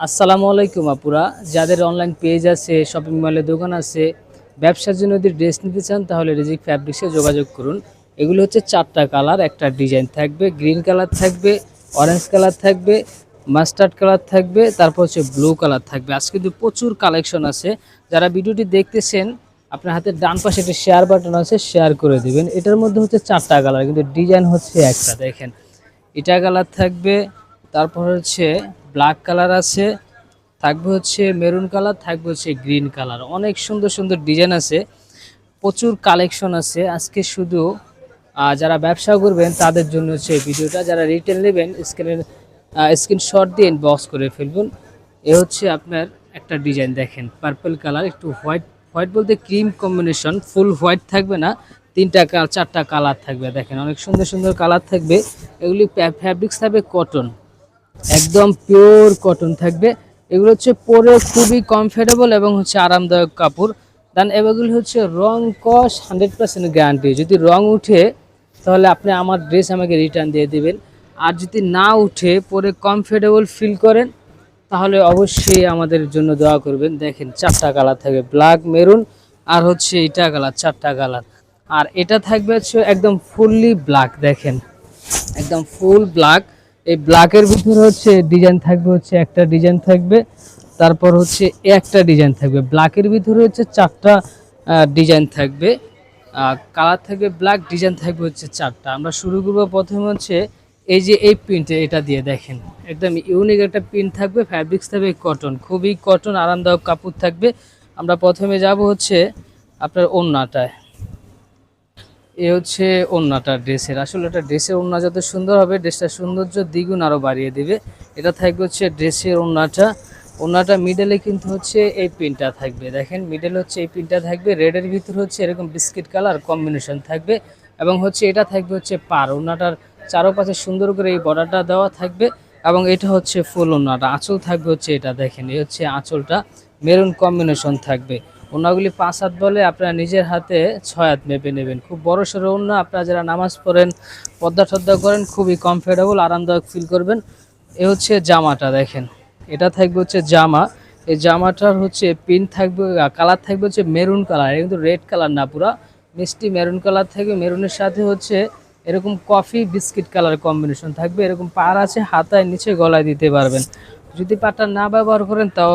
আসসালামু আলাইকুম আপুরা। যাদের অনলাইন পেজ আছে শপিং মলে দোকান আছে, ব্যবসার জন্য যদি ড্রেস নিতে চান, তাহলে রিজিক ফ্যাব্রিক্সে যোগাযোগ করুন। এগুলো হচ্ছে চারটা কালার একটা ডিজাইন থাকবে গ্রিন কালার থাকবে অরেঞ্জ কালার থাকবে মাস্টার্ড কালার থাকবে, তারপর হচ্ছে ব্লু কালার থাকবে। আজকে কিন্তু প্রচুর কালেকশন আছে। যারা ভিডিওটি দেখতেছেন, আপনার হাতের ডান পাশে একটা শেয়ার বাটন আছে শেয়ার করে দিবেন। এটার মধ্যে হচ্ছে চারটা কালার কিন্তু ডিজাইন হচ্ছে একটা, দেখেন। এটা কালার থাকবে, তারপর হচ্ছে ব্ল্যাক কালার আছে, থাকবে হচ্ছে মেরুন কালার, থাকবে হচ্ছে গ্রিন কালার। অনেক সুন্দর সুন্দর ডিজাইন আছে, প্রচুর কালেকশন আছে। আজকে শুধু যারা ব্যবসা করবেন, তাদের জন্য হচ্ছে ভিডিওটা। যারা রিটেল নেবেন, স্ক্রিনের স্ক্রিনশট দিয়ে ইনবক্স করে ফেলবেন। এ হচ্ছে আপনার একটা ডিজাইন দেখেন পার্পল কালার একটু হোয়াইট হোয়াইট বলতে ক্রিম কম্বিনেশন ফুল হোয়াইট থাকবে না, তিনটা চারটা কালার থাকবে। দেখেন অনেক সুন্দর সুন্দর কালার থাকবে। এগুলি ফ্যাব্রিক্স থাকবে কটন একদম পিওর কটন থাকবে। এগুলো হচ্ছে পরে খুবই কমফোর্টেবল এবং হচ্ছে আরামদায়ক কাপড়। দেন এগুলি হচ্ছে রং কস হান্ড্রেড পার্সেন্ট গ্যারান্টি যদি রং উঠে, তাহলে আপনি আমার ড্রেস আমাকে রিটার্ন দিয়ে দিবেন। আর যদি না উঠে, পরে কমফোর্টেবল ফিল করেন, তাহলে অবশ্যই আমাদের জন্য দোয়া করবেন। দেখেন, চারটা কালার থাকবে ব্ল্যাক মেরুন আর হচ্ছে এটা কালার চারটা কালার আর এটা থাকবে হচ্ছে একদম ফুললি ব্ল্যাক দেখেন। একদম ফুল ব্ল্যাক এই ব্ল্যাকের ভিতরে হচ্ছে ডিজাইন থাকবে হচ্ছে একটা ডিজাইন থাকবে, তারপর হচ্ছে একটা ডিজাইন থাকবে। ব্ল্যাকের ভিতরে হচ্ছে চারটা ডিজাইন থাকবে। কালার থাকবে ব্ল্যাক ডিজাইন থাকবে হচ্ছে চারটা। আমরা শুরু করব প্রথমে হচ্ছে এই যে এই প্রিন্ট এটা দিয়ে দেখেন। একদম ইউনিক একটা প্রিন্ট থাকবে ফ্যাব্রিক্স থাকবে কটন খুবই কটন আরামদায়ক কাপড় থাকবে। আমরা প্রথমে যাব হচ্ছে আপনার ওন্নাটায় এ হচ্ছে ওন্নাটা ড্রেসের। আসলে এটা ড্রেসের ওন্না যত সুন্দর হবে ড্রেসটা সৌন্দর্য দ্বিগুণ আরও বাড়িয়ে দিবে। এটা থাকবে হচ্ছে ড্রেসের ওন্নাটা ওন্নাটা মিডলে কিন্তু হচ্ছে এই পিনটা থাকবে। দেখেন মিডল হচ্ছে এই পিনটা থাকবে। রেডের ভিতর হচ্ছে এরকম বিস্কিট কালার কম্বিনেশন থাকবে। এবং হচ্ছে এটা থাকবে হচ্ছে পার। ওন্নাটার চারোপাশে সুন্দর করে এই বর্ডারটা দেওয়া থাকবে। এবং এটা হচ্ছে ফুল ওন্নাটা আঁচল থাকবে হচ্ছে এটা। দেখেন, এই হচ্ছে আঁচলটা। মেরুন কম্বিনেশন থাকবে। ওনাগুলি পাঁচ হাত বলে আপনারা নিজের হাতে ছয় হাত মেপে নেবেন। খুব বড় সড়ো ওনা আপনারা যারা নামাজ পড়েন, পদ্মা টদ্দা করেন, খুবই কমফোর্টেবল আরামদায়ক ফিল করবেন। এ হচ্ছে জামাটা, দেখেন। এটা থাকবে হচ্ছে জামা। এই জামাটার হচ্ছে পিন থাকবে কালার থাকবে হচ্ছে মেরুন কালার কিন্তু রেড কালার না পুরা। মিষ্টি মেরুন কালার থাকবে মেরুনের সাথে হচ্ছে এরকম কফি বিস্কিট কালার কম্বিনেশন থাকবে। এরকম পার আছে, হাতায় নিচে গলায় দিতে পারবেন। যদি পাটা না ব্যবহার করেন, তাও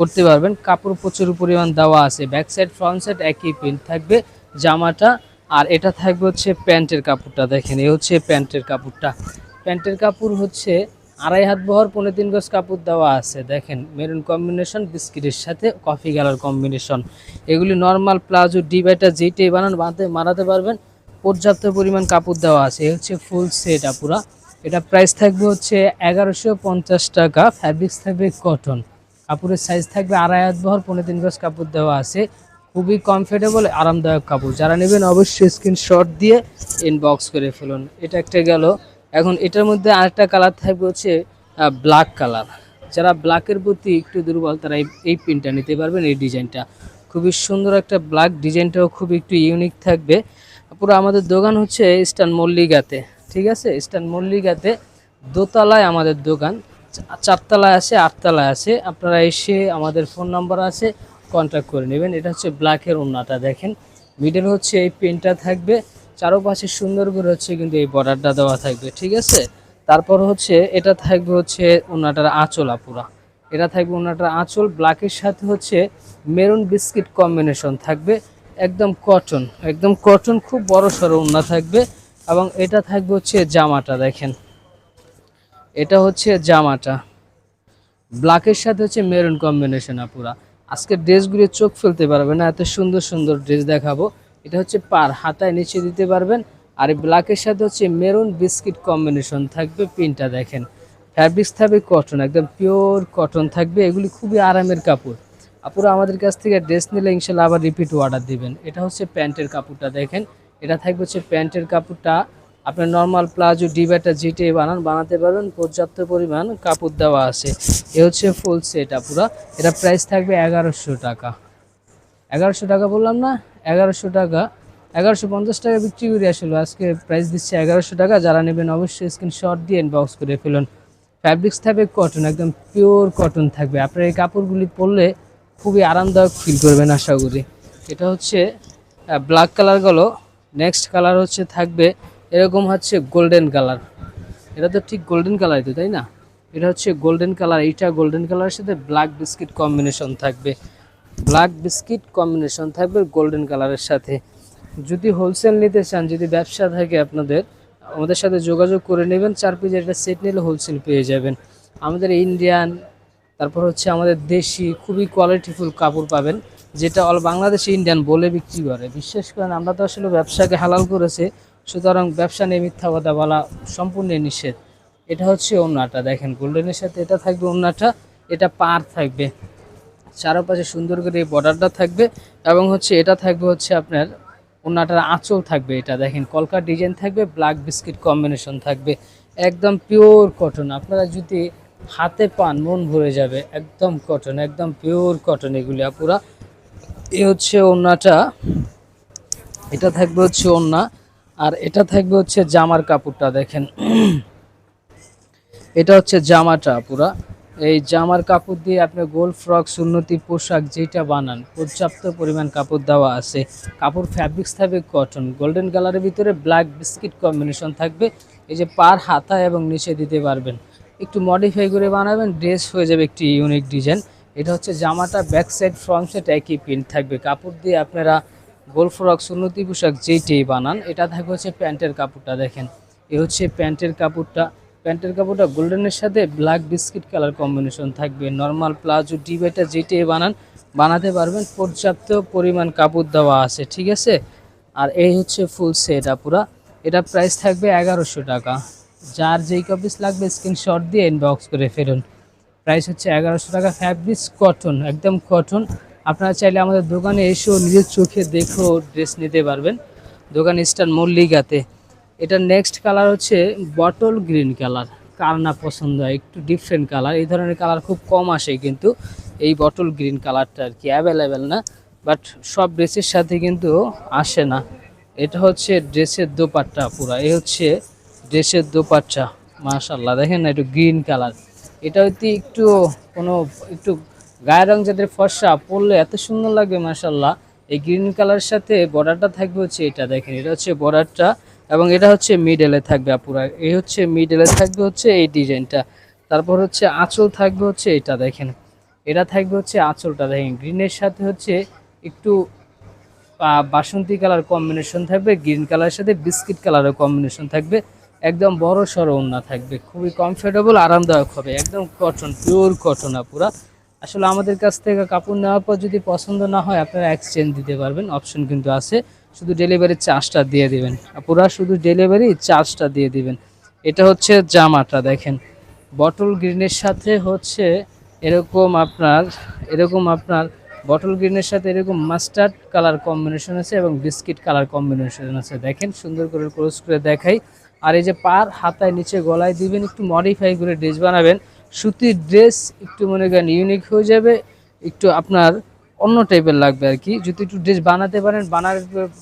করতে পারবেন। কাপড় প্রচুর পরিমাণ দেওয়া আছে। ব্যাক সাইড ফ্রন্ট সাইড একই প্রিন্ট থাকবে জামাটা। আর এটা থাকবে হচ্ছে প্যান্টের কাপড়টা। দেখেন, এই হচ্ছে প্যান্টের কাপড়টা। প্যান্টের কাপড় হচ্ছে আড়াই হাত বহর, পনেরো তিন গজ কাপড় দেওয়া আছে। দেখেন মেরুন কম্বিনেশন বিস্কিটের সাথে কফি কালার কম্বিনেশন এগুলি নর্মাল প্লাজো ডিবাইটা যেইটাই বানান, বানাতে মারাতে পারবেন। পর্যাপ্ত পরিমাণ কাপড় দেওয়া আছে। এই হচ্ছে ফুল সেট আপুরা। এটা প্রাইস থাকবে হচ্ছে এগারোশো টাকা। ফ্যাব্রিক্স থাকবে কটন কাপড়ের সাইজ থাকবে আড়াই হাত বহর, পনেরো তিন গজ কাপড় দেওয়া আছে। খুবই কমফোর্টেবল আরামদায়ক কাপড়। যারা নেবেন অবশ্যই স্ক্রিনশট দিয়ে ইনবক্স করে ফেলুন। এটা একটা গেল। এখন এটার মধ্যে আরেকটা কালার থাকবে হচ্ছে ব্ল্যাক কালার যারা ব্ল্যাকের প্রতি একটু দুর্বল, তারা এই প্রিন্টটা নিতে পারবেন, এই ডিজাইনটা। খুবই সুন্দর একটা ব্ল্যাক ডিজাইনটাও খুব একটু ইউনিক থাকবে। পুরো আমাদের দোকান হচ্ছে ইস্টার্ন মল্লিকাতে ঠিক আছে? ইস্টার্ন মল্লিকাতে দোতলায় আমাদের দোকান। চারতলায় আছে, আটতলায় আছে। আপনারা এসে আমাদের ফোন নাম্বার আছে কন্ট্যাক্ট করে নেবেন। এটা হচ্ছে ব্ল্যাকের ওন্নাটা দেখেন। মিডল হচ্ছে এই পেনটা থাকবে। চারোপাশে সুন্দর করে হচ্ছে কিন্তু এই বর্ডারটা দেওয়া থাকবে, ঠিক আছে? তারপর হচ্ছে, এটা থাকবে হচ্ছে ওনাটার আঁচলা পুরা এটা থাকবে ওনাটার আঁচল ব্ল্যাকের সাথে হচ্ছে মেরুন বিস্কিট কম্বিনেশন থাকবে। একদম কটন একদম কটন খুব বড় সড়ো ওন্না থাকবে। এবং এটা থাকবে হচ্ছে জামাটা, দেখেন। এটা হচ্ছে জামাটা। ব্ল্যাকের সাথে হচ্ছে মেরুন কম্বিনেশন পুরা আজকে ড্রেসগুলি চোখ ফেলতে পারবে না, এত সুন্দর সুন্দর ড্রেস দেখাবো। এটা হচ্ছে পার, হাতায় নিচে দিতে পারবেন। আর ব্ল্যাকের সাথে হচ্ছে মেরুন বিস্কিট কম্বিনেশন থাকবে, পিনটা দেখেন। ফ্যাব্রিক্স থাকবে কটন একদম পিওর কটন থাকবে। এগুলি খুবই আরামের কাপড়। আপুরা, আমাদের কাছ থেকে ড্রেস নিলে ইনশাল্লাহ আবার রিপিট অর্ডার দিবেন। এটা হচ্ছে প্যান্টের কাপড়টা দেখেন। এটা থাকবে হচ্ছে প্যান্টের কাপড়টা আপনার নর্মাল প্লাজো ডিবাটা জিটে বানান, বানাতে পারবেন, পর্যাপ্ত পরিমাণ কাপড় দেওয়া আছে। এ হচ্ছে ফুল সেট আপুরা এটা প্রাইস থাকবে এগারোশো টাকা। এগারোশো টাকা বললাম না, এগারোশো টাকা। এগারোশো পঞ্চাশ টাকা বিক্রি করে আসলে, আজকে প্রাইস দিচ্ছে এগারোশো টাকা। যারা নেবেন অবশ্যই স্ক্রিনশট দিয়ে ইনবক্স করে ফেলুন। ফ্যাব্রিক্স থাকবে কটন একদম পিওর কটন থাকবে। আপনার এই কাপড়গুলি পরলে খুবই আরামদায়ক ফিল করবেন, আশা করি। এটা হচ্ছে ব্ল্যাক কালারগুলো নেক্সট কালার হচ্ছে থাকবে এরকম হচ্ছে গোল্ডেন কালার এটা তো ঠিক গোল্ডেন কালারই তো, তাই না? এটা হচ্ছে গোল্ডেন কালার এইটা গোল্ডেন কালারের সাথে ব্ল্যাক বিস্কিট কম্বিনেশন থাকবে। ব্ল্যাক বিস্কিট কম্বিনেশন থাকবে গোল্ডেন কালারের সাথে। যদি হোলসেল নিতে চান, যদি ব্যবসা থাকে আপনাদের, আমাদের সাথে যোগাযোগ করে নেবেন। চার পিস একটা সেট নিলে হোলসেল পেয়ে যাবেন। আমাদের ইন্ডিয়ান তারপর হচ্ছে আমাদের দেশি, খুবই কোয়ালিটিফুল কাপড় পাবেন, যেটা অল বাংলাদেশে ইন্ডিয়ান বলে বিক্রি করে। বিশ্বাস করেন, আমরা তো আসলে ব্যবসাকে হালাল করেছে। সুতরাং ব্যবসা নিয়ে মিথ্যা কথা বলা সম্পূর্ণ নিষেধ। এটা হচ্ছে ওন্নাটা দেখেন গোল্ডেনের সাথে এটা থাকবে ওন্নাটা এটা পার থাকবে। চারপাশে সুন্দর করে এই বর্ডারটা থাকবে এবং হচ্ছে এটা থাকবে হচ্ছে আপনার ওনাটার আঁচল থাকবে এটা। দেখেন কলকার ডিজাইন থাকবে ব্ল্যাক বিস্কিট কম্বিনেশন থাকবে। একদম পিওর কটন আপনারা যদি হাতে পান, মন ভরে যাবে, একদম কটন একদম পিওর কটন এগুলি পুরা এ হচ্ছে ওন্নাটা এটা থাকবে হচ্ছে ওন্না আর এটা থাকবে হচ্ছে জামার কাপড়টা, দেখেন। এটা হচ্ছে জামাটা পুরা। এই জামার কাপড় দিয়ে আপনি গোল ফ্রক, সুন্নতি, পোশাক যেটা বানান, পর্যাপ্ত পরিমাণ কাপড় দেওয়া আছে। কাপড় ফ্যাব্রিক্স থাকবে কটন গোল্ডেন কালারের ভিতরে ব্ল্যাক বিস্কিট কম্বিনেশন থাকবে। এই যে পার হাতা এবং নিচে দিতে পারবেন। একটু মডিফাই করে বানাবেন ড্রেস হয়ে যাবে একটি ইউনিক ডিজাইন এটা হচ্ছে জামাটা ব্যাক সাইড ফ্রন্ট সাইড একই প্রিন্ট থাকবে। কাপড় দিয়ে আপনারা গোল ফ্রক সুন্নতি পোশাক যেইটাই বানান, এটা থাকবে হচ্ছে প্যান্টের কাপড়টা দেখেন। এ হচ্ছে প্যান্টের কাপড়টা। প্যান্টের কাপড়টা গোল্ডেনের সাথে ব্ল্যাক বিস্কিট কালার কম্বিনেশন থাকবে। নর্মাল প্লাজো ডিবেটা যেটাই বানান, বানাতে পারবেন। পর্যাপ্ত পরিমাণ কাপড় দেওয়া আছে, ঠিক আছে? আর এই হচ্ছে ফুল সেট পুরা এটা প্রাইস থাকবে এগারোশো টাকা। যার যেই কপিস লাগবে স্ক্রিনশট দিয়ে ইনবক্স করে ফেরুন। প্রাইস হচ্ছে এগারোশো টাকা। ফ্যাব্রিক্স কটন একদম কটন আপনারা চাইলে আমাদের দোকানে এসেও নিজের চোখে দেখেও ড্রেস নিতে পারবেন। দোকান স্টার মল্লিকাতে। এটা নেক্সট কালার হচ্ছে বটল গ্রিন কালার কার না পছন্দ হয়, একটু ডিফারেন্ট কালার এই ধরনের কালার খুব কম আসে কিন্তু এই বটল গ্রিন কালারটা আর কি। অ্যাভেলেবেল না বাট সব ড্রেসের সাথে কিন্তু আসে না। এটা হচ্ছে ড্রেসের দোপাট্টা পুরা। এই হচ্ছে ড্রেসের দোপাট্টা। মাশাল্লাহ দেখেন না, একটু গ্রিন কালার এটা হয়তো একটু কোনো, একটু গায়ের রং যাদের ফর্সা পরলে এত সুন্দর লাগবে মাশাল্লাহ এই গ্রিন কালারের সাথে বর্ডারটা থাকবে হচ্ছে এটা দেখেন, এটা হচ্ছে বর্ডারটা এবং এটা হচ্ছে মিডেলে থাকবে আপুরা। এই হচ্ছে মিডলে থাকবে হচ্ছে এই ডিজাইনটা। তারপর হচ্ছে আঁচল থাকবে হচ্ছে এটা দেখেন। এটা থাকবে হচ্ছে আঁচলটা দেখেন। গ্রিনের সাথে হচ্ছে একটু বাসন্তী কালার কম্বিনেশন থাকবে গ্রিন কালারের সাথে বিস্কিট কালারের কম্বিনেশন থাকবে। একদম বড় সড়ো ওড়না থাকবে। খুবই কমফোর্টেবল আরামদায়ক হবে। একদম কটন পিওর কটন পুরা আসলে আমাদের কাছ থেকে কাপড় নেওয়ার পর যদি পছন্দ না হয়, আপনারা এক্সচেঞ্জ দিতে পারবেন। অপশন কিন্তু আছে। শুধু ডেলিভারি চার্জটা দিয়ে দিবেন। পুরা শুধু ডেলিভারি চার্জটা দিয়ে দিবেন। এটা হচ্ছে জামাটা, দেখেন। বটল গ্রিনের সাথে হচ্ছে এরকম আপনার এরকম আপনার বটল গ্রিনের সাথে এরকম মাস্টার্ড কালার কম্বিনেশন আছে এবং বিস্কিট কালার কম্বিনেশন আছে। দেখেন, সুন্দর করে ক্রস করে দেখাই। আর এই যে পার হাতায় নিচে গলায় দিবেন, একটু মডিফাই করে ড্রেস বানাবেন। সুতির ড্রেস একটু মনে করেন ইউনিক হয়ে যাবে, একটু আপনার অন্য টাইপের লাগবে আর কি। যদি একটু ড্রেস বানাতে পারেন, বানার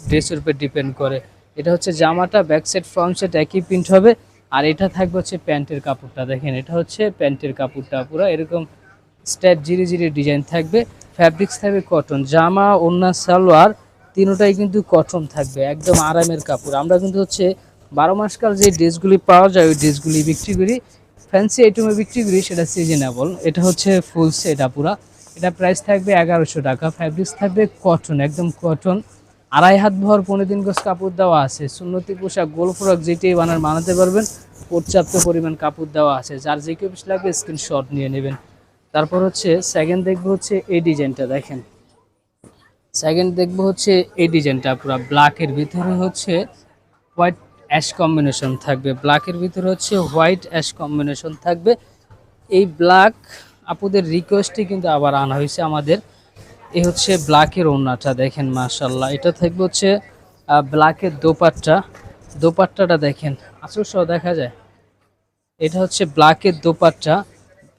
ড্রেসের উপর ডিপেন্ড করে। এটা হচ্ছে জামাটা ব্যাক ফ্রন্ট সাইড একই প্রিন্ট হবে। আর এটা থাকবে হচ্ছে প্যান্টের কাপড়টা, দেখেন এটা হচ্ছে প্যান্টের কাপড়টা পুরো। এরকম স্ট্যাপ জিরি জিরি ডিজাইন থাকবে। ফ্যাব্রিক্স থাকবে কটন জামা, ওড়না, সালোয়ার, তিনোটাই কিন্তু কটন থাকবে, একদম আরামের কাপড়। আমরা কিন্তু হচ্ছে বারো মাসকাল যে ড্রেসগুলি পাওয়া যায়, ওই ড্রেসগুলি বিক্রি করি। ফ্যান্সি আইটেমে বিক্রি করি, সেটা সিজনেবল এটা হচ্ছে ফুল সেট পুরা এটা প্রাইস থাকবে এগারোশো টাকা। ফ্যাব্রিক্স থাকবে কটন একদম কটন আড়াই হাত ভর পনেরো দিন গজ কাপড় দেওয়া আছে। সুন্নতি পোশাক, গোল ফ্রক, যেটাই বানার বানাতে পারবেন। পর্যাপ্ত পরিমাণ কাপড় দেওয়া আছে। যার যে কেউ লাগবে স্ক্রিনশট নিয়ে নেবেন। তারপর হচ্ছে সেকেন্ড দেখব হচ্ছে এই ডিজাইনটা দেখেন। সেকেন্ড দেখব হচ্ছে এই ডিজাইনটা পুরো ব্ল্যাকের ভিতরে হচ্ছে হোয়াইট অ্যাশ কম্বিনেশন থাকবে। ব্ল্যাকের ভিতরে হচ্ছে হোয়াইট অ্যাশ কম্বিনেশন থাকবে। এই ব্ল্যাক আপুদের রিকোয়েস্টে কিন্তু আবার আনা হয়েছে আমাদের। এই হচ্ছে ব্ল্যাকের ওড়নাটা, দেখেন মাশাল্লাহ এটা থাকবে হচ্ছে ব্ল্যাকের দোপাট্টা। দোপাট্টাটা দেখেন আসল সহ দেখা যায়। এটা হচ্ছে ব্ল্যাকের দোপাট্টা।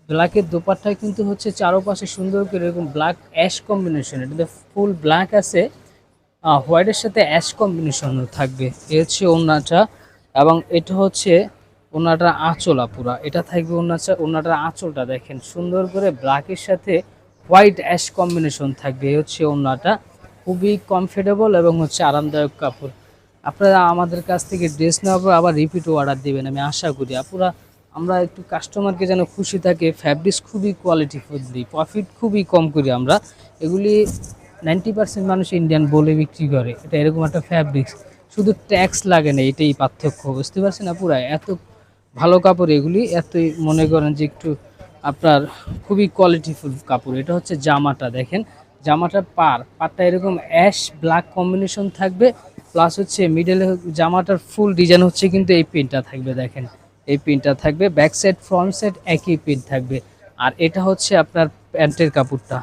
ব্ল্যাকের দোপাট্টায় কিন্তু হচ্ছে চারোপাশে সুন্দর করে এরকম ব্ল্যাক অ্যাশ কম্বিনেশন এটাতে ফুল ব্ল্যাক আছে। হোয়াইটের সাথে অ্যাশ কম্বিনেশন থাকবে। এ হচ্ছে ওড়নাটা এবং এটা হচ্ছে ওনাটার আঁচলা পুরা এটা থাকবে ওনাটা ওনাটার আঁচলটা দেখেন, সুন্দর করে ব্ল্যাকের সাথে হোয়াইট অ্যাশ কম্বিনেশন থাকবে। এ হচ্ছে ওনাটা খুবই কমফোর্টেবল এবং হচ্ছে আরামদায়ক কাপড়। আপনারা আমাদের কাছ থেকে ড্রেস নেওয়ার পর আবার রিপিট অর্ডার দিবেন, আমি আশা করি। আপুরা, আমরা একটু কাস্টমারকে যেন খুশি থাকে ফ্যাব্রিক্স খুবই কোয়ালিটিফুল দিই প্রফিট খুবই কম করি আমরা। এগুলি নাইনটি পার্সেন্ট মানুষ ইন্ডিয়ান বলে বিক্রি করে। এটা এরকম একটা ফ্যাব্রিক্স শুধু ট্যাক্স লাগে না, এটাই পার্থক্য, বুঝতে পারছেন না পুরা এত ভালো কাপড় এগুলি, এতই মনে করেন যে একটু আপনার খুবই কোয়ালিটিফুল কাপড়। এটা হচ্ছে জামাটা, দেখেন। জামাটার পার পারটা এরকম অ্যাশ ব্ল্যাক কম্বিনেশন থাকবে প্লাস হচ্ছে মিডলে জামাটার ফুল ডিজাইন হচ্ছে কিন্তু এই প্রিন্টটা থাকবে, দেখেন। এই প্রিন্টটা থাকবে ব্যাক সাইড ফ্রন্ট সাইড একই প্রিন্ট থাকবে। আর এটা হচ্ছে আপনার প্যান্টের কাপড়টা।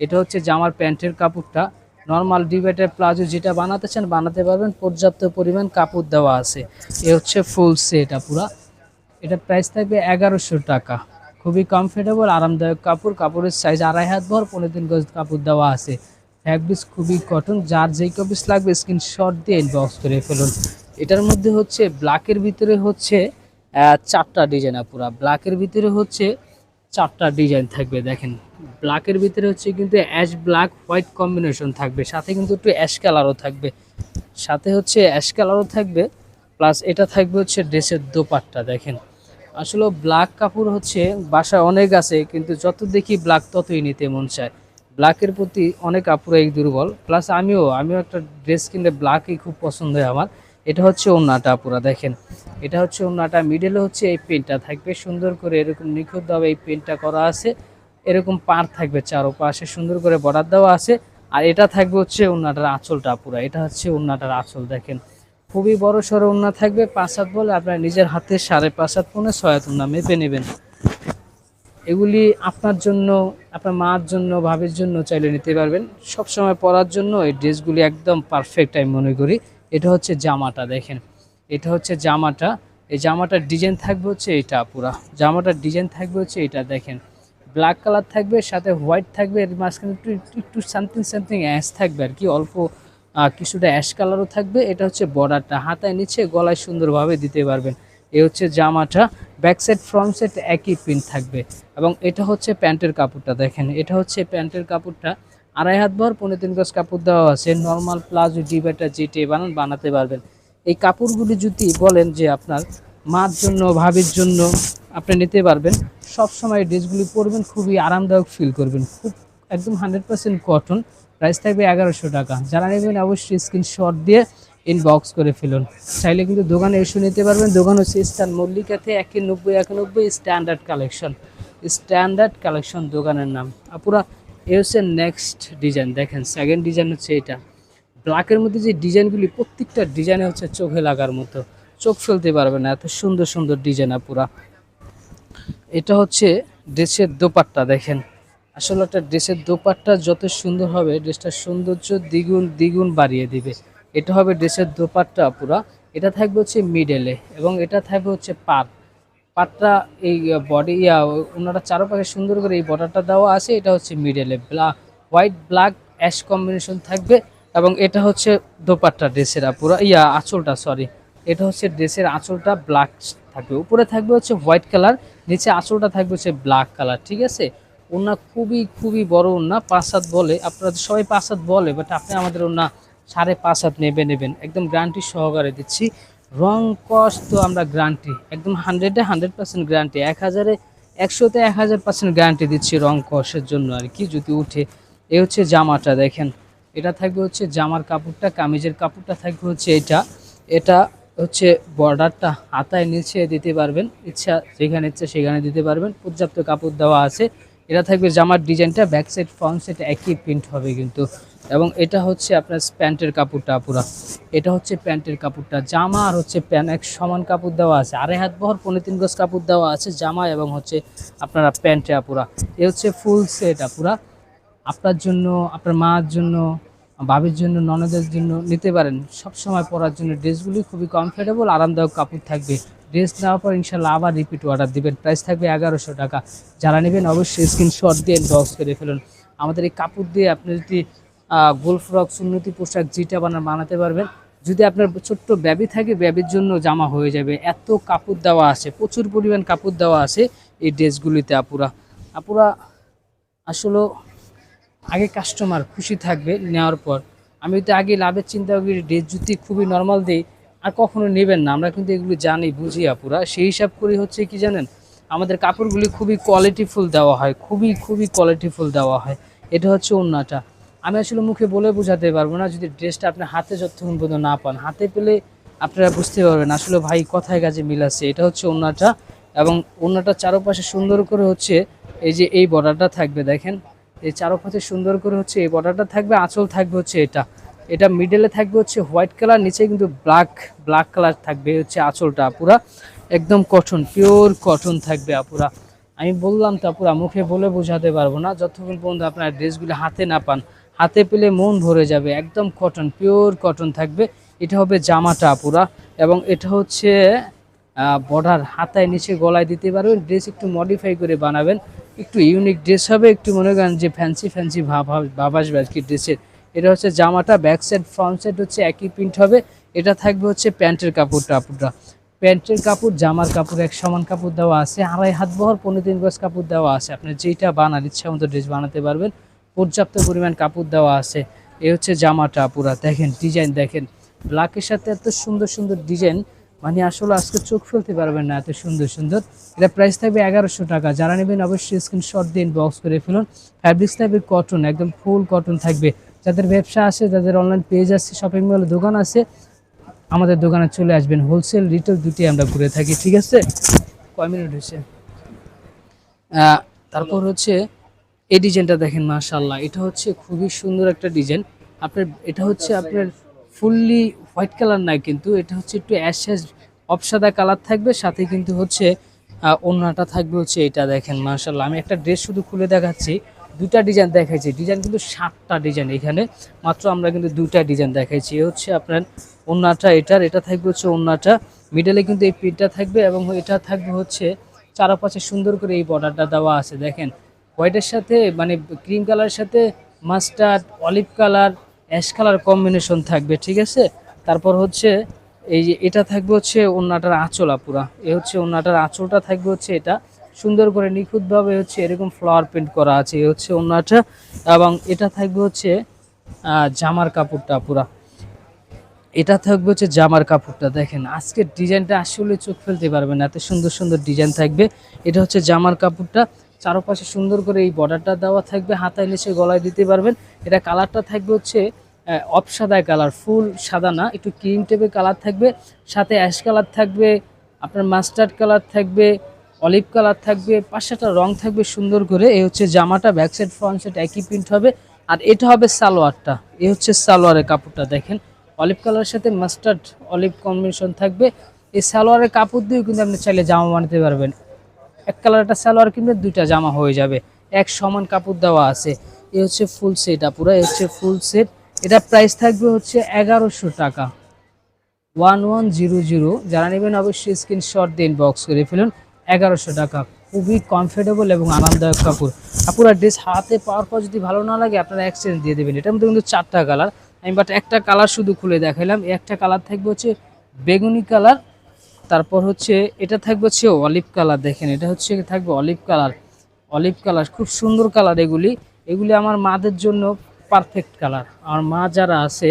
এটা হচ্ছে জামার প্যান্টের কাপড়টা। নর্মাল ডিভাইডার প্লাজো যেটা বানাতে চান, বানাতে পারবেন। পর্যাপ্ত পরিমাণ কাপড় দেওয়া আছে। এ হচ্ছে ফুল সেট পুরা। এটা প্রাইস থাকবে এগারোশো টাকা। খুবই কমফোর্টেবল আরামদায়ক কাপড়। কাপড়ের সাইজ আড়াই হাত ভর, পনেরো দিন গজ কাপড় দেওয়া আছে। ফ্যাব্রিক্স খুবই কটন যার যেই কপিস লাগবে স্ক্রিন স্ক্রিনশট দিয়ে ইনবক্স করে ফেলুন। এটার মধ্যে হচ্ছে ব্ল্যাকের ভিতরে হচ্ছে চারটা ডিজাইন পুরা। ব্ল্যাকের ভিতরে হচ্ছে চারটা ডিজাইন থাকবে, দেখেন। ব্ল্যাকের ভিতরে হচ্ছে কিন্তু অ্যাশ ব্ল্যাক, হোয়াইট কম্বিনেশন থাকবে। সাথে কিন্তু একটু অ্যাশ কালারও থাকবে। সাথে হচ্ছে অ্যাশ কালারও থাকবে, প্লাস এটা থাকবে হচ্ছে ড্রেসের দোপাট্টা, দেখেন। আসলে ব্ল্যাক কাপড় হচ্ছে বাসায় অনেক আছে, কিন্তু যত দেখি ব্ল্যাক ততই নিতে মন চায়। ব্ল্যাকের প্রতি অনেক আপুরাই দুর্বল। প্লাস আমিও আমিও একটা ড্রেস কিনলে ব্ল্যাকই খুব পছন্দ হয় আমার। এটা হচ্ছে ওন্নাটা আপুরা, দেখেন। এটা হচ্ছে ওন্নাটা। মিডলে হচ্ছে এই পেনটা থাকবে। সুন্দর করে এরকম নিখুঁতভাবে এই পেনটা করা আছে। এরকম পার থাকবে চারোপাশে, সুন্দর করে বর্ডার দেওয়া আছে। আর এটা থাকবে হচ্ছে ওন্নাটার আঁচলটা পুরা। এটা হচ্ছে ওন্নাটার আঁচল, দেখেন। খুবই বড় সড়ো ওন্না থাকবে, পাঁচ হাত বলে আপনার নিজের হাতে সাড়ে পাঁচ হাত পৌনে ছয় হাত ওন্না মেপে নেবেন। এগুলি আপনার জন্য, আপনার মার জন্য, ভাবির জন্য চাইলে নিতে পারবেন। সব সময় পরার জন্য এই ড্রেসগুলি একদম পারফেক্ট আমি মনে করি। এটা হচ্ছে জামাটা, দেখেন। এটা হচ্ছে জামাটা। এই জামাটার ডিজাইন থাকবে হচ্ছে এটা পুরা। জামাটার ডিজাইন থাকবে হচ্ছে এটা, দেখেন। ব্ল্যাক কালার থাকবে, সাথে হোয়াইট থাকবে, এর মাঝখানে একটু, একটু- সামথিং সামথিং অ্যাশ থাকবে আর কি, অল্প কিছুটা অ্যাশ কালারও থাকবে, এটা হচ্ছে বর্ডারটা হাতায় নিচে গলায় সুন্দরভাবে দিতে পারবেন। এ হচ্ছে জামাটা ব্যাক সাইড ফ্রন্ট সাইড একই প্রিন্ট থাকবে। এবং এটা হচ্ছে প্যান্টের কাপড়টা, দেখেন, এটা হচ্ছে প্যান্টের কাপড়টা। আড়াই হাত ভর, পনেরো তিন গজ কাপড় দেওয়া আছে নর্মাল প্লাজো ডিবাটা যেটে বানান, বানাতে পারবেন। এই কাপড়গুলি যদি বলেন যে আপনার মার জন্য, ভাবির জন্য আপনি নিতে পারবেন। সব সময় ড্রেসগুলি পরবেন, খুবই আরামদায়ক ফিল করবেন। খুব একদম হান্ড্রেড পার্সেন্ট কটন প্রাইস থাকবে এগারোশো টাকা। যারা নেবেন অবশ্যই স্ক্রিনশট দিয়ে ইনবক্স করে ফেলুন। চাইলে কিন্তু দোকানে এসে নিতে পারবেন। দোকান হচ্ছে স্ট্যান্ড মল্লিকাতে একে নব্বই একানব্বই স্ট্যান্ডার্ড কালেকশন স্ট্যান্ডার্ড কালেকশন দোকানের নাম। আপুরা, এ হচ্ছে নেক্সট ডিজাইন দেখেন সেকেন্ড ডিজাইন হচ্ছে এটা। ব্ল্যাকের মধ্যে যে ডিজাইনগুলি প্রত্যেকটা ডিজাইনে হচ্ছে চোখে লাগার মতো। চোখ ফেলতে পারবে না, এত সুন্দর সুন্দর ডিজাইন আপুরা এটা হচ্ছে ড্রেসের দোপাট্টা, দেখেন। আসলে একটা ড্রেসের দোপাট্টা যত সুন্দর হবে ড্রেসটার সৌন্দর্য দ্বিগুণ দ্বিগুণ বাড়িয়ে দিবে। এটা হবে ড্রেসের দোপাট্টা পুরা। এটা থাকবে হচ্ছে মিডেলে এবং এটা থাকবে হচ্ছে পাট পাটটা এই বডি ইয়া, ওনারা চারপাশে সুন্দর করে এই বর্ডারটা দেওয়া আছে, এটা হচ্ছে মিডেলে black white black ash combination থাকবে এবং এটা হচ্ছে দোপাট্টা ড্রেসের পুরা। ইয়া, আঁচলটা সরি এটা হচ্ছে ড্রেসের আঁচলটা ব্ল্যাক থাকবে। উপরে থাকবে হচ্ছে হোয়াইট কালার নিচে আঁচলটা থাকবে হচ্ছে ব্ল্যাক কালার ঠিক আছে? ওনা খুবই খুবই বড় ওনা পাঁচ হাত বলে। আপনারা সবাই পাঁচ হাত বলে বাট আপনি আমাদের ওনা সাড়ে পাঁচ হাত নেবে, নেবেন। একদম গ্যারান্টি সহকারে দিচ্ছি। রং কস্ট তো আমরা গ্যারান্টি একদম হান্ড্রেডে হান্ড্রেড পার্সেন্ট গ্যারান্টি এক হাজারে একশোতে এক হাজার পার্সেন্ট গ্যারান্টি দিচ্ছি রং কষের জন্য আর কি, যদি উঠে। এ হচ্ছে জামাটা, দেখেন। এটা থাকবে হচ্ছে জামার কাপড়টা, কামিজের কাপড়টা থাকবে হচ্ছে এটা। এটা হচ্ছে বর্ডারটা হাতায় নিচে দিতে পারবেন, ইচ্ছা যেখানে ইচ্ছা সেখানে দিতে পারবেন। পর্যাপ্ত কাপড় দেওয়া আছে। এটা থাকবে জামার ডিজাইনটা ব্যাক সাইড ফ্রন্ট সাইড একই প্রিন্ট হবে কিন্তু। এবং এটা হচ্ছে আপনার প্যান্টের কাপড়টা পুরা। এটা হচ্ছে প্যান্টের কাপড়টা। জামা আর হচ্ছে প্যান্ট এক সমান কাপড় দেওয়া আছে। আড়াই হাত বহর, পনেরো তিন গজ কাপড় দেওয়া আছে জামা এবং হচ্ছে আপনারা প্যান্টে আপুরা এ হচ্ছে ফুল সেট আপুরা আপনার জন্য, আপনার মার জন্য বাবির জন্য, ননদের জন্য নিতে পারেন। সব সময় পরার জন্য ড্রেসগুলি খুবই কমফোর্টেবল আরামদায়ক কাপড় থাকবে। ড্রেস নেওয়ার পর ইনশাল্লাহ আবার রিপিট অর্ডার দেবেন। প্রাইস থাকবে এগারোশো টাকা। যারা নেবেন অবশ্যই স্ক্রিনশট দিয়ে বক্স করে ফেলুন। আমাদের এই কাপড় দিয়ে আপনি যদি গোল ফ্রক সুন্নতি পোশাক যেটা বানান, বানাতে পারবেন। যদি আপনার ছোট্ট ব্যাবি থাকে, ব্যাবির জন্য জামা হয়ে যাবে। এত কাপড় দেওয়া আছে, প্রচুর পরিমাণ কাপড় দেওয়া আছে এই ড্রেসগুলিতে আপুরা। আপুরা আসলে আগে কাস্টমার খুশি থাকবে নেওয়ার পর। আমি তো আগে লাভের চিন্তা করি ড্রেস জুতি খুবই নর্মাল দিই, আর কখনো নেবেন না। আমরা কিন্তু এগুলো জানি, বুঝি আপুরা। সেই হিসাব করে হচ্ছে কি জানেন? আমাদের কাপড়গুলি খুবই কোয়ালিটিফুল দেওয়া হয়, খুবই খুবই কোয়ালিটিফুল দেওয়া হয়। এটা হচ্ছে অন্যটা আমি আসলে মুখে বলে বোঝাতে পারব না, যদি ড্রেসটা আপনার হাতে যতক্ষণ পর্যন্ত না পান। হাতে পেলে আপনারা বুঝতে পারবেন, আসলে ভাই কথায় কাজে মিল আছে। এটা হচ্ছে অন্যটা এবং অন্যটা চারপাশে সুন্দর করে হচ্ছে এই যে এই বর্ডারটা থাকবে, দেখেন। এই চারপাশে সুন্দর করে হচ্ছে এই বর্ডারটা থাকবে, আঁচল থাকবে হচ্ছে এটা। এটা মিডলে থাকবে হচ্ছে হোয়াইট কালার নিচে কিন্তু ব্ল্যাক ব্ল্যাক কালার থাকবে হচ্ছে আঁচলটা পুরা একদম কটন পিওর কটন থাকবে আপুরা। আমি বললাম তো আপুরা, মুখে বলে বোঝাতে পারব না। যতক্ষণ পর্যন্ত আপনার ড্রেসগুলো হাতে না পান, হাতে পেলে মন ভরে যাবে। একদম কটন পিওর কটন থাকবে। এটা হবে জামাটা আপুরা। এবং এটা হচ্ছে বর্ডার হাতায় নিচে গলায় দিতে পারবেন। ড্রেস একটু মডিফাই করে বানাবেন। একটু ইউনিক ড্রেস হবে, একটু মনে করেন যে ফ্যান্সি ফ্যান্সি ভাব ভাব আসবে আর কি ড্রেসের এটা হচ্ছে জামাটা ব্যাক সাইড ফ্রন্ট সাইড হচ্ছে একই প্রিন্ট হবে। এটা থাকবে হচ্ছে প্যান্টের কাপড় টাপড়টা প্যান্টের কাপড়, জামার কাপড়, এক সমান কাপড় দেওয়া আছে। আড়াই হাত বহর, পনেরো তিন গজ কাপড় দেওয়া আছে। আপনি যেটা বানার ইচ্ছা মতো ড্রেস বানাতে পারবেন। পর্যাপ্ত পরিমাণ কাপড় দেওয়া আছে। এ হচ্ছে জামাটা পুরা দেখেন ডিজাইন দেখেন। ব্ল্যাকের সাথে এত সুন্দর সুন্দর ডিজাইন মানে আসলে আজকে চোখ ফেলতে পারবেন না এত সুন্দর সুন্দর। এটা প্রাইস থাকবে এগারোশো টাকা। যারা নেবেন অবশ্যই স্ক্রিনশট দিন বক্স করে ফেলুন। ফ্যাব্রিক্স থাকবে কটন একদম ফুল কটন থাকবে। যাদের ব্যবসা আছে, যাদের অনলাইন পেজ আছে শপিং মল দোকান আছে, আমাদের দোকানে চলে আসবেন। হোলসেল রিটেল দুটি আমরা ঘুরে থাকি, ঠিক আছে? কয় মিনিট হয়েছে? তারপর হচ্ছে, এই ডিজাইনটা দেখেন মাশাল্লাহ এটা হচ্ছে খুবই সুন্দর একটা ডিজাইন আপনার, এটা হচ্ছে আপনার ফুললি হোয়াইট কালার নাই, কিন্তু এটা হচ্ছে একটু অ্যাশ অ্যাশ অপসাদা কালার থাকবে, সাথে কিন্তু হচ্ছে ওড়নাটা থাকবে হচ্ছে এটা দেখেন মাশাল্লাহ আমি একটা ড্রেস শুধু খুলে দেখাচ্ছি দুটা ডিজাইন দেখাইছি, ডিজাইন কিন্তু সাতটা ডিজাইন এখানে, মাত্র আমরা কিন্তু দুটা ডিজাইন দেখাইছি, এ হচ্ছে আপনার ওড়নাটা, এটার, এটা থাকবে হচ্ছে ওড়নাটা, মিডলে কিন্তু এই পিনটা থাকবে এবং এটা থাকবে হচ্ছে চারপাশে সুন্দর করে এই বর্ডারটা দেওয়া আছে, দেখেন। হোয়াইটের সাথে মানে ক্রিম কালারের সাথে mustard, olive colour, ash colour combination থাকবে, ঠিক আছে? তারপর হচ্ছে এই যে এটা থাকবে হচ্ছে ওন্নাটার আঁচলা পুরা এ হচ্ছে ওন্নাটার আঁচলটা থাকবে হচ্ছে এটা। সুন্দর করে নিখুঁতভাবে হচ্ছে এরকম ফ্লাওয়ার প্রিন্ট করা আছে। এ হচ্ছে ওন্নাটা এবং এটা থাকবে হচ্ছে জামার কাপড়টা পুরা এটা থাকবে হচ্ছে জামার কাপড়টা। দেখেন, আজকের ডিজাইনটা আসলে চোখ ফেলতে পারবেন এত সুন্দর সুন্দর ডিজাইন থাকবে। এটা হচ্ছে জামার কাপড়টা। চারপাশে সুন্দর করে এই বর্ডারটা দেওয়া থাকবে। হাতায় নিচে গলায় দিতে পারবেন। এটা কালারটা থাকবে হচ্ছে অফ সাদা কালার, ফুল সাদা না, একটু ক্রিম টাইপের কালার থাকবে, সাথে অ্যাশ কালার থাকবে, আপনার মাস্টার্ড কালার থাকবে, অলিভ কালার থাকবে পাঁচটা রং থাকবে সুন্দর করে, এই হচ্ছে জামাটা, ব্যাক সাইড, ফ্রন্ট সাইড একই প্রিন্ট হবে, আর এটা হবে সালোয়ারটা এ হচ্ছে সালোয়ারের কাপড়টা দেখেন, অলিভ কালারের সাথে মাস্টার্ড অলিভ কম্বিনেশন থাকবে, এই সালোয়ারের কাপড় দিয়েও কিন্তু আপনি চাইলে জামা বানাতে পারবেন, এক কালার একটা সালোয়ার কিনবে দুইটা জামা হয়ে যাবে, এক সমান কাপড় দেওয়া আছে এ হচ্ছে ফুল সেট পুরো এ হচ্ছে ফুল সেট এটা প্রাইস থাকবে হচ্ছে এগারোশো টাকা। ওয়ান ওয়ান জিরো জিরো যারা নেবেন অবশ্যই স্ক্রিনশট দিন বক্স করে ফেলুন। এগারোশো টাকা। খুবই কমফোর্টেবল এবং আরামদায়ক কাপড়। আপুরা ড্রেস হাতে পাওয়ার পর যদি ভালো না লাগে, আপনারা এক্সচেঞ্জ দিয়ে দেবেন। এটার মধ্যে কিন্তু চারটা কালার আমি বাট একটা কালার শুধু খুলে দেখাইলাম। একটা কালার থাকবে হচ্ছে বেগুনি কালার তারপর হচ্ছে এটা থাকবে হচ্ছে অলিভ কালার দেখেন, এটা হচ্ছে থাকবে অলিভ কালার অলিভ কালার খুব সুন্দর কালার এগুলি। এগুলি আমার মাদের জন্য পারফেক্ট কালার আমার মা যারা আছে,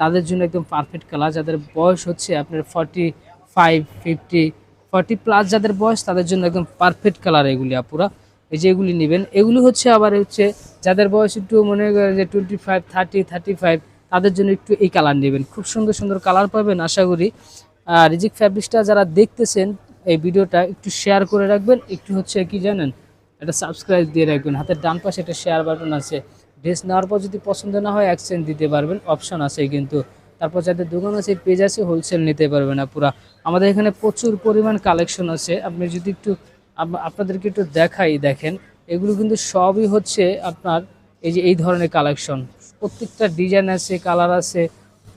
তাদের জন্য একদম পারফেক্ট কালার যাদের বয়স হচ্ছে আপনার forty five fifty forty plus যাদের বয়স, তাদের জন্য একদম পারফেক্ট কালার এগুলি আপুরা। এই যে এগুলি নেবেন। এগুলি হচ্ছে আবার হচ্ছে যাদের বয়স একটু মনে করেন যে twenty five thirty thirty five তাদের জন্য একটু এই কালার নেবেন। খুব সুন্দর সুন্দর কালার পাবেন, আশা করি। আর রিজিক ফ্যাব্রিক্সটা যারা দেখতেছেন, এই ভিডিওটা একটু শেয়ার করে রাখবেন। একটু হচ্ছে কি জানেন? একটা সাবস্ক্রাইব দিয়ে রাখবেন। হাতের ডান পাশে একটা শেয়ার বাটন আছে। ড্রেস নেওয়ার পর যদি পছন্দ না হয় এক্সচেঞ্জ দিতে পারবেন। অপশন আছে কিন্তু। তারপর যাদের দোকান আছে পেজ আছে হোলসেল নিতে পারবেন পুরা। আমাদের এখানে প্রচুর পরিমাণ কালেকশন আছে। আপনি যদি একটু আপনাদেরকে একটু দেখাই, দেখেন। এগুলো কিন্তু সবই হচ্ছে আপনার এই যে, এই ধরনের কালেকশন প্রত্যেকটা ডিজাইন আছে কালার আছে।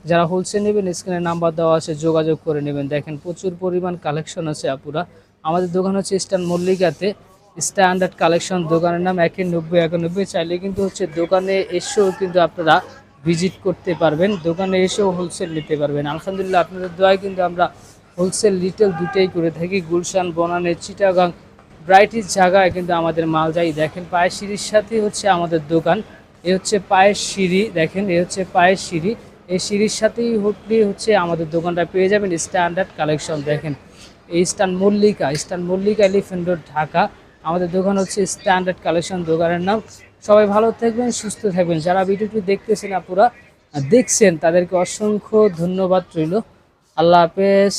যারা হোলসেল নেবেন স্ক্রিনে নাম্বার দেওয়া আছে, যোগাযোগ করে নেবেন। দেখেন, প্রচুর পরিমাণ কালেকশন আছে আপুরা। আমাদের দোকান হচ্ছে ইস্টার্ন মল্লিকাতে স্ট্যান্ডার্ড কালেকশন দোকানের নাম একে নব্বই, একানব্বই। চাইলে কিন্তু হচ্ছে দোকানে এসেও কিন্তু আপনারা ভিজিট করতে পারবেন। দোকানে এসেও হোলসেল নিতে পারবেন। আলহামদুলিল্লাহ আপনাদের দোয়ায় কিন্তু আমরা হোলসেল রিটেল দুটোই করে থাকি। গুলশান, বনানে, চিটাগাং ব্রাইটিস জায়গায় কিন্তু আমাদের মাল যাই। দেখেন পায়ের সিঁড়ির সাথে হচ্ছে আমাদের দোকান। এ হচ্ছে পায়ের সিঁড়ি, দেখেন এ হচ্ছে পায়ের সিঁড়ি। এই সিঁড়ির সাথেই হটলি হচ্ছে আমাদের দোকানটা পেয়ে যাবেন। স্ট্যান্ডার্ড কালেকশন দেখেন। এই স্টান মল্লিকা স্টান মল্লিকা এলিফেন্ট রোড, ঢাকা। আমাদের দোকান হচ্ছে স্ট্যান্ডার্ড কালেকশন দোকানের নাম। সবাই ভালো থাকবেন, সুস্থ থাকবেন। যারা ভিডিওটি দেখতেছেন আপুরা, দেখছেন, তাদেরকে অসংখ্য ধন্যবাদ রইল। আল্লাহ হাফেজ।